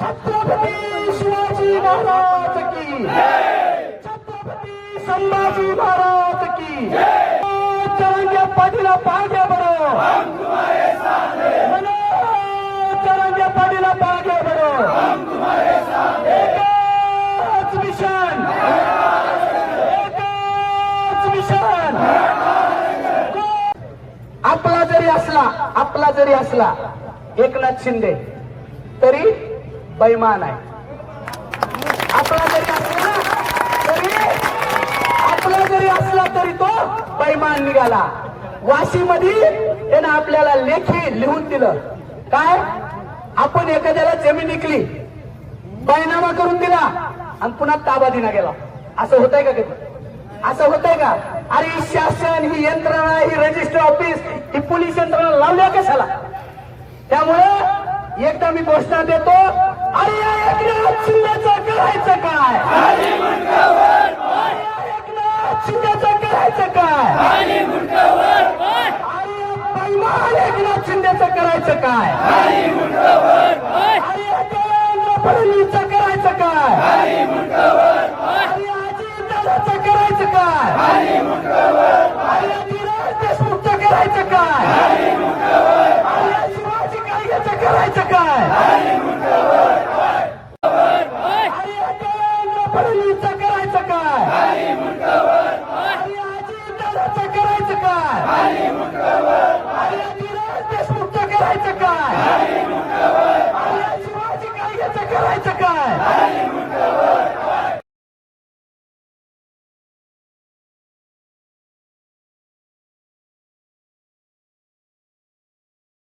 छत्रपती शिवाजी महाराज की छत्रपती संभाजी महाराज की चरंगे पाटीला पाहिजे बरं चरंगे पाटीला पाहिजे बरं एकच मिशन! एकच मिशन! आपला जरी असला आपला जरी असला एकनाथ शिंदे तरी बैमान आहे. आपला जरी असला तरी आपला जरी असला तरी तो बैमान निघाला. वाशीमध्ये त्यानं आपल्याला लेखी लिहून दिलं. काय? आपण एखाद्याला जमीन विकली बैनामा करून दिला आणि पुन्हा ताबा दिना गेला. असं होतंय का कधी? असं होतंय का? अरे शासन ही यंत्रणा ही रजिस्टर ऑफिस ही पोलीस यंत्रणा लावल्या कशाला? त्यामुळे एकदा मी घोषणा देतो आणि या एकनाथ शिंदेचं करायचं काय अरे या एकनाथ शिंदेचं करायचं काय आणि या बैमान एकनाथ शिंदेचं करायचं काय आणि या देवेंद्र फडणवीसचं करायचं काय आणि अजितदादाचं करायचं काय धीरज देशमुखचं करायचं काय शिवाजी काळगेचं करायचं काय करायचं काय करायचं